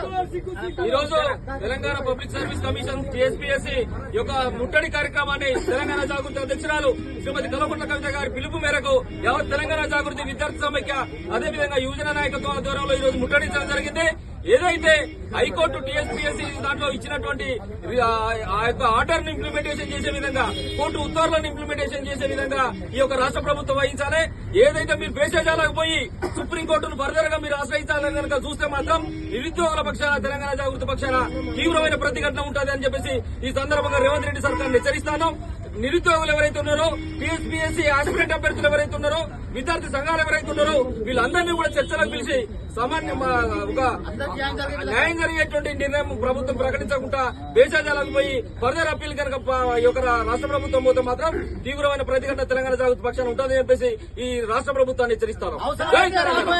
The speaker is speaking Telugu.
ఈ రోజు Telangana public service commission TSPSC యొక్క ముట్టడి కార్యక్రమాన్ని తెలంగాణ జాగృతి అధ్యక్షురాలు శ్రీమతి కల్వకుంట్ల కవిత గారి పిలుపు మేరకు ఎవరు తెలంగాణ జాగృతి విద్యార్థి సమైక్య అదేవిధంగా యువజన నాయకత్వం ఆధ్వర్యంలో ఈ రోజు ముట్టడించడం జరిగింది. ఏదైతే హైకోర్టు టీఎస్పీఎస్సీ దాంట్లో ఇచ్చినటువంటి ఆ యొక్క ఆర్డర్ని ఇంప్లిమెంటేషన్ చేసే విధంగా కోర్టు ఉత్తర్వులను ఇంప్లిమెంటేషన్ చేసే విధంగా ఈ యొక్క రాష్ట్ర ప్రభుత్వం వహించాలి. ఏదైతే మీరు భేషజాలకు పోయి సుప్రీంకోర్టును ఫర్దర్గా మీరు ఆశ్రయించాలని కనుక చూస్తే మాత్రం నిరుద్యోగుల పక్షాన తెలంగాణ జాగృతి పక్షాన తీవ్రమైన ప్రతిఘటన ఉంటుంది అని చెప్పేసి ఈ సందర్భంగా రేవంత్ రెడ్డి సర్కార్ హెచ్చరిస్తాను. నిరుద్యోగులు ఎవరైతే ఉన్నారో టీఎస్పీఎస్సీ ఆస్పిరెంట్ అభ్యర్థులు ఎవరైతే ఉన్నారో విద్యార్థి సంఘాలు ఎవరైతే ఉన్నారో వీళ్ళందరినీ కూడా చర్చలకు పిలిచి సామాన్య ఒక న్యాయం జరిగేటువంటి నిర్ణయం ప్రభుత్వం ప్రకటించకుండా దేశాలకు పోయి ఫర్దర్ అప్పీల్ కనుక యొక్క రాష్ట్ర ప్రభుత్వం పోతే మాత్రం తీవ్రమైన ప్రతిఘటన తెలంగాణ జాగృతి పక్షాన ఉంటుందని చెప్పేసి ఈ రాష్ట్ర ప్రభుత్వాన్ని హెచ్చరిస్తాను జై జాగృతి.